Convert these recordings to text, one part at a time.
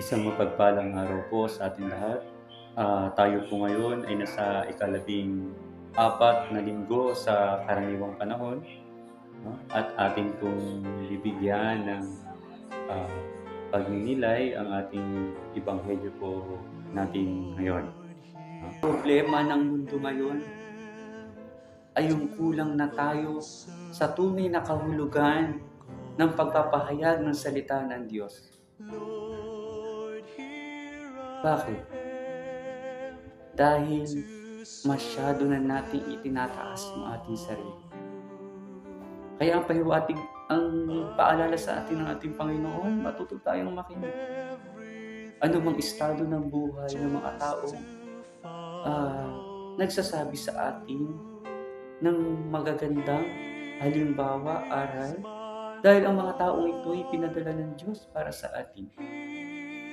Isang mapagpalang araw po sa ating lahat. Ah, tayo po ngayon ay nasa ikalabing apat na linggo sa karaniwang panahon no? at ating pong bibigyan ng ah, pagninilay ang ating ibanghelyo po natin ngayon. Ang problema ng mundo ngayon ay yung kulang na tayo sa tunay na kahulugan ng pagpapahayag ng salita ng Diyos. Bakit? Dahil masyado na nating itinataas yung ating sarili. Kaya ang pahiwatig, ang paalala sa atin ng ating Panginoon, matuto tayong makinig. Ano mang estado ng buhay ng mga tao ah, nagsasabi sa atin ng magagandang halimbawa, aral, dahil ang mga taong ito ay pinadala ng Diyos para sa atin.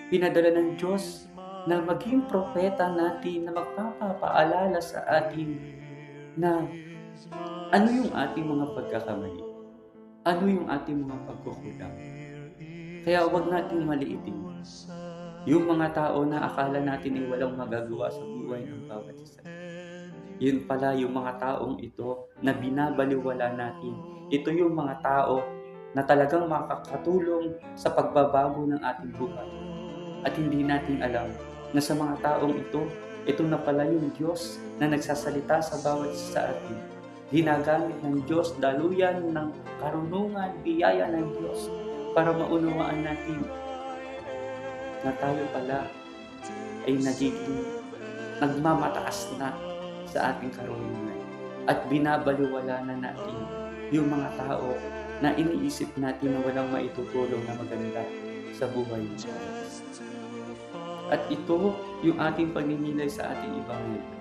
Pinadala ng Diyos na maging propeta natin na magpapaalala sa atin na ano yung ating mga pagkakamali, ano yung ating mga pagkukulang. Kaya huwag nating maliitin yung mga tao na akala natin ay walang magagawa sa buhay ng bawat isa. Yun pala yung mga taong ito na binabaliwala natin. Ito yung mga tao na talagang makakatulong sa pagbabago ng ating buhay. At hindi natin alam na sa mga taong ito, ito na pala yung Diyos na nagsasalita sa bawat isa sa atin. Ginagamit ng Diyos daluyan ng karunungan, biyaya ng Diyos para maunawaan natin na tayo pala ay nagiging nagmamataas na sa ating karunungan at binabaliwala na natin yung mga tao na iniisip natin na walang maitutulong na maganda sa buhay nila. At ito yung ating pagninilay sa ating ibanghelyo.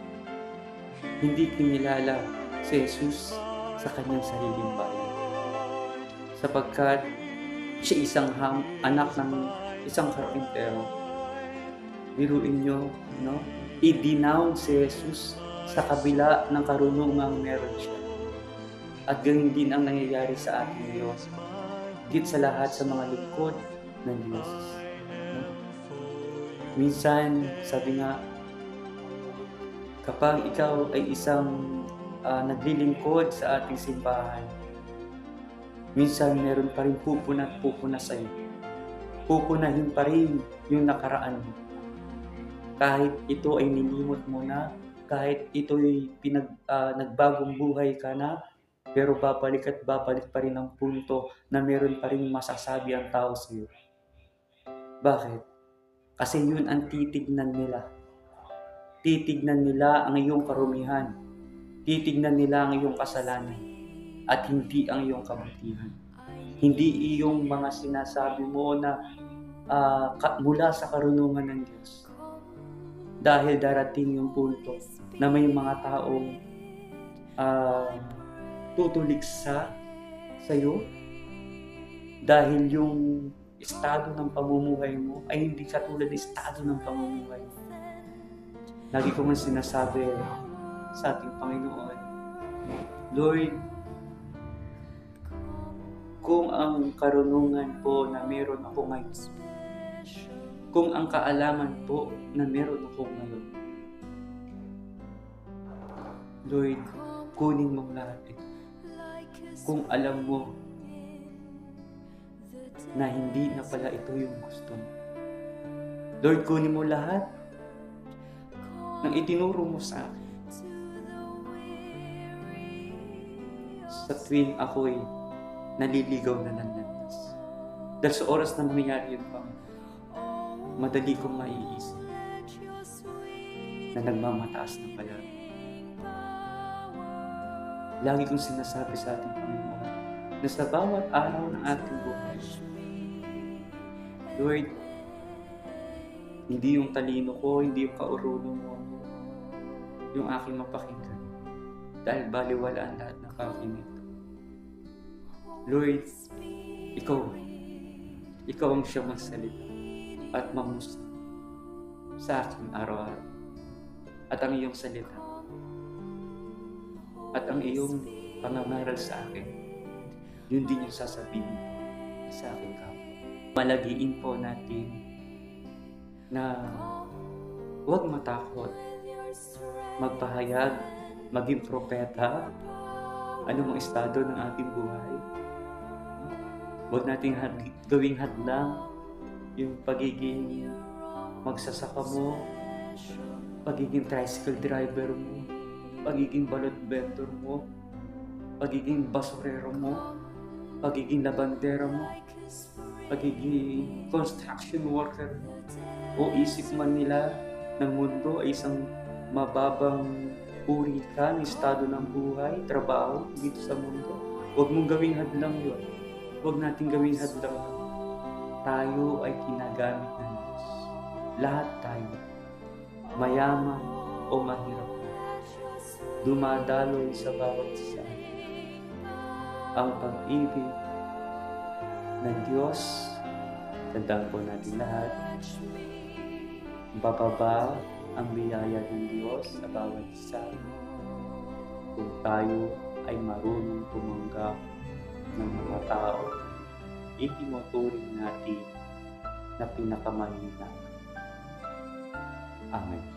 Hindi kinilala si Jesus sa kanyang sariling bayan. Sapagkat siya isang ham, anak ng isang karpintero. Biruin nyo, no? I-denounce si Jesus sa kabila ng karunungang meron siya. At ganun din ang nangyayari sa atin ngayon. Higit sa lahat sa mga lingkod ng Diyos. Minsan, sabi nga, kapag ikaw ay isang ah, naglilingkod sa ating simbahan, minsan meron pa rin pupuna at pupuna sa iyo. Pupunahin pa rin yung nakaraan mo. Kahit ito ay nilimot mo na, kahit ito'y pinag, ah, nagbagong buhay ka na, pero babalik at babalik pa rin ang punto na meron pa rin masasabi ang tao sa iyo. Bakit? Kasi yun ang titignan nila. Titignan nila ang iyong karumihan. Titignan nila ang iyong kasalanan. At hindi ang iyong kabutihan. Hindi iyong mga sinasabi mo na ka- mula sa karunungan ng Diyos. Dahil darating yung punto na may mga taong ah, tutulik sa sa'yo dahil yung estado ng pamumuhay mo ay hindi katulad ng estado ng pamumuhay mo. Lagi ko man sinasabi sa ating Panginoon, Lord, kung ang karunungan po na meron ako ngayon, kung ang kaalaman po na meron ako ngayon, Lord, kunin mong lahat ito. Kung alam mo na hindi na pala ito yung gusto mo. Lord, kunin mo lahat ng itinuro mo sa akin. Sa tuwing ako'y naliligaw na ng. Dahil sa oras na mangyayari yun pa, madali kong maiisip na nagmamataas na pala. Lagi kong sinasabi sa ating Panginoon na sa bawat araw ng ating buhay, Lord, hindi yung talino ko, hindi yung kaurunong mo, yung aking mapakinggan. Dahil baliwala ang lahat ng kakinig. Lord, ikaw, ikaw ang siyang magsalita at mamusta sa akin araw-araw. At ang iyong salita at ang iyong pangangaral sa akin, yun din yung sasabihin sa aking kapwa. Malagiin po natin na huwag matakot, magpahayag, maging propeta, anumang estado ng ating buhay. Huwag nating had, gawing hadlang yung pagiging magsasaka mo, pagiging tricycle driver mo, pagiging balot vendor mo, pagiging basurero mo, pagiging labandera mo, pagiging construction worker mo, o isip man nila ng mundo ay isang mababang uri ka ng estado ng buhay, trabaho dito sa mundo. Huwag mong gawing hadlang yun. Huwag natin gawing hadlang. Tayo ay kinagamit ng Diyos. Lahat tayo, mayaman o mahirap, dumadaloy sa bawat isa ang pag-ibig ng Diyos. Tandaan po natin lahat. Bababa ang biyaya ng Diyos sa bawat isa. Kung tayo ay marunong tumanggap ng mga tao, itinuturing natin na pinakamahina. Amen.